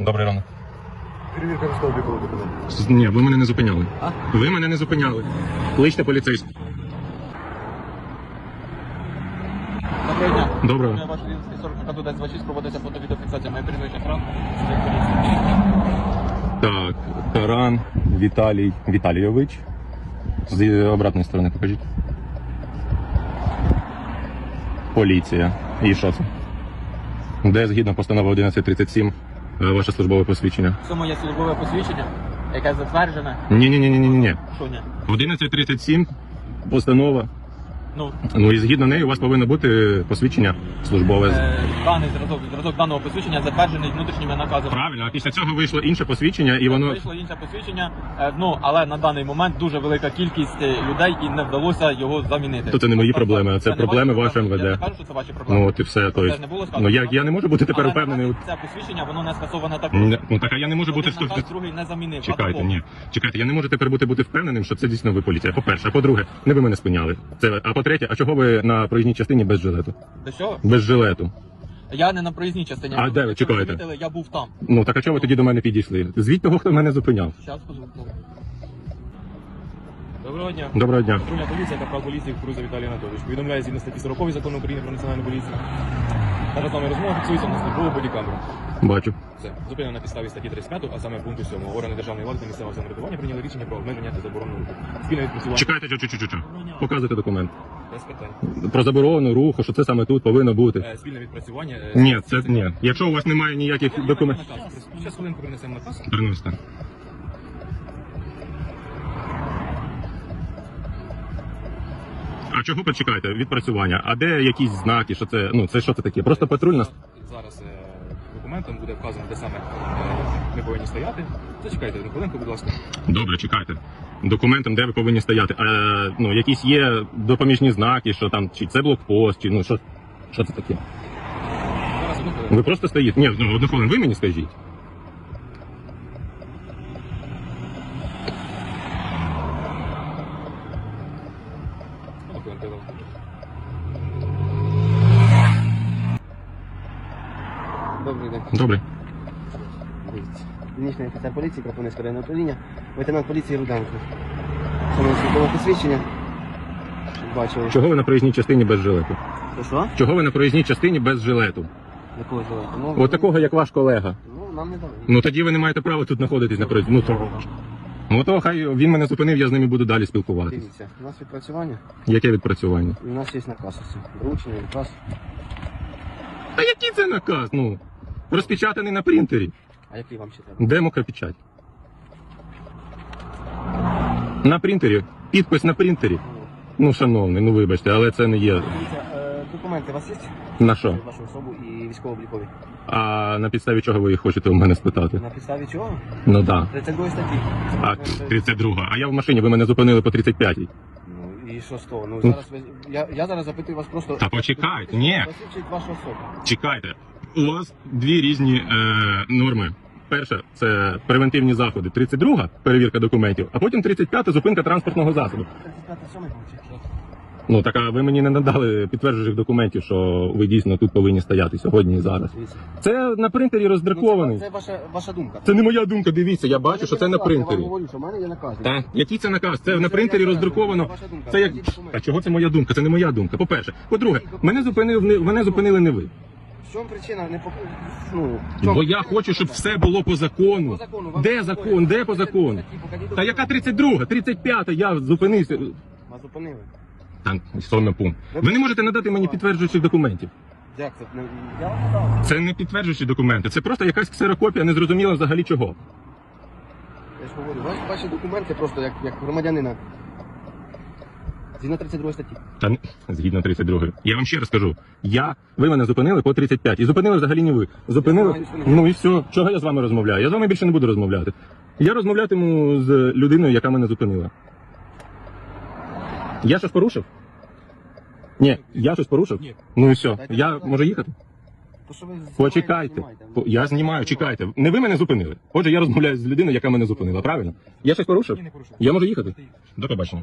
Добрий ранок. Перевірка військово-облікового документу. Ні, ви мене не зупиняли. А? Ви мене не зупиняли. Кличте поліцейську. Доброго дня. Доброго. Я ваш Рівненський 40 на 26 проводиться фото-відеофіксація. Моє прізвище екран. Так, Таран Віталій Віталійович. З обратної сторони покажіть. Поліція. І що це? Де згідно постанова 1137 е, ваше службове посвідчення? Це моє службове посвідчення, яке затверджене. Ні, ні, ні, ні, ні, ні. Що ні? 1137 постанова. Ну, Ну і згідно неї у вас повинно бути посвідчення службове. е, даний зразок, зразок даного посвідчення затверджений внутрішніми наказами. Правильно, а після цього вийшло інше посвідчення, і воно Вийшло інше посвідчення, е, ну, але на даний момент дуже велика кількість е, людей і не вдалося його замінити. То це не мої проблеми, а це проблеми ваші проблеми. Я МВД. не кажу, що це ваші проблеми. ну от і все. Це То ж не було сказано. ну як я не можу бути тепер Але впевнений. наразі Це посвідчення, воно не скасоване так. Ні, Ну так а я не можу бути Один наказ, другий не замінив. Чекайте, ні. Чекайте, я не можу тепер бути бути впевненим, що це дійсно ви поліція. По-перше, а по-друге, не ви мене спиняли. Це а по-третє, а чого ви на проїзній частині без жилету? До чого? Без жилету. Я не на проїзній частині. А де ви? чекаєте? Помітили, Я був там. Ну так а чого ви тоді до мене підійшли? Звіть того, хто мене зупиняв. Зараз позвоню. Доброго дня. Доброго дня. Патрульна поліція, та прав поліції Круза Віталій Анатолійович. Повідомляє згідно статті 40 закону України про національну поліцію. Наша з вами розмова фіксується на службову бодікамеру. Бачу. Все. Зупинено на підставі статті 35, а саме пункту 7. Органи державної влади та місцевого самоврядування прийняли рішення про обмеження та заборону руху. Спільне відпрацювання Чекайте, чу чу чу чу Показуйте документ. без питань. Про заборону руху, що це саме тут повинно бути. Е, Спільне відпрацювання. е, Ні, це ні. Якщо у вас немає ніяких документів. Зараз хвилинку принесемо наказ. Приносите. А чого почекайте? Відпрацювання. А де якісь знаки? Що це? Ну це що це таке? Просто патрульна. Зараз е, документом буде вказано, де саме е, ми повинні стояти. Зачекайте одну хвилинку, будь ласка. Добре, чекайте. Документом, де ви повинні стояти. А, ну, якісь є допоміжні знаки, що там, чи це блокпост, чи ну що, що це таке? Зараз одну хвилинку. Ви просто стоїте. Ні, ну одну хвилину, ви мені скажіть. Добрий день. Добре. Дивіться. Дільничний офіцер поліції, Кропивницького районного управління, лейтенант поліції Руденко. Саме службове посвідчення. Бачили. Чого ви на проїзній частині без жилету? Що що? Чого ви на проїзній частині без жилету? Якого жилета? Ну, От такого, як ваш колега. Ну, нам не дали. Ну тоді ви не маєте права тут знаходитись на проїзді. Ну то. Ну то хай він мене зупинив, я з ними буду далі спілкуватися. Дивіться, у нас відпрацювання, Яке відпрацювання? і у нас є наказ. ось. Вручення, відказ. Та який це наказ? Ну розпечатаний на принтері. А який вам ще треба? Демокопечать. На принтері. Підпис на принтері. Ну, шановний, ну вибачте, але це не є. Дивіться, е, документи у вас є? На що? Вашу особу і військово-облікові. А на підставі чого ви їх хочете у мене спитати? На підставі чого? Ну да. 32 статті. А 32. А я в машині, ви мене зупинили по 35-й. Ну і що з того? Ну Ну. зараз ви я, я зараз запитую вас просто. Та почекайте, ні. Посвідчить вашу особу. Чекайте, у вас дві різні е, норми. Перша це превентивні заходи. 32 перевірка документів, а потім 35 зупинка транспортного засобу. 35 сьомий. Ну так а ви мені не надали підтверджуючих документів, що ви дійсно тут повинні стояти сьогодні і зараз. Це на принтері роздрукований. Ну, Це ваша, ваша думка. Це не моя думка. Дивіться, я бачу, що це на Я принтері. говорю, що в мене є наказ. Так, який це наказ? Це на принтері я кажу, роздруковано. це. Це як а чого це моя думка? Це не моя думка. По-перше, по-друге, мене зупинив не мене зупинили не ви. В чому причина? Не по... ну, в чому Бо я причина? хочу, щоб все було по закону. По закону. Вам Де закон? Де по закону? Покажіть Та яка документи. 32, 35, я зупинився. Вас зупинили. Там сьомий пункт. Ви не можете надати мені підтверджуючих документів. Як це? Не- Я вам надав. Це не підтверджуючі документи, це просто якась ксерокопія, незрозуміло взагалі чого. Я ж говорю, ваші, ваші документи просто як, як громадянина. Згідно 32 статті. Та не- згідно 32. Я вам ще раз кажу. Я, ви мене зупинили по 35. І зупинили взагалі не ви. Зупинили. Ну і все. Чого я з вами розмовляю? Я з вами більше не буду розмовляти. Я розмовлятиму з людиною, яка мене зупинила. Я щось порушив? Ні, я щось порушив? Ні. Ну і все. Дайте Я можу їхати? То, що ви знімаєте, Почекайте. знімайте. По- Я знімаю, чекайте. Не ви мене зупинили. Отже, я розмовляю з людиною, яка мене зупинила, правильно? Я щось порушив? Ні, не порушую. Я можу їхати? До побачення.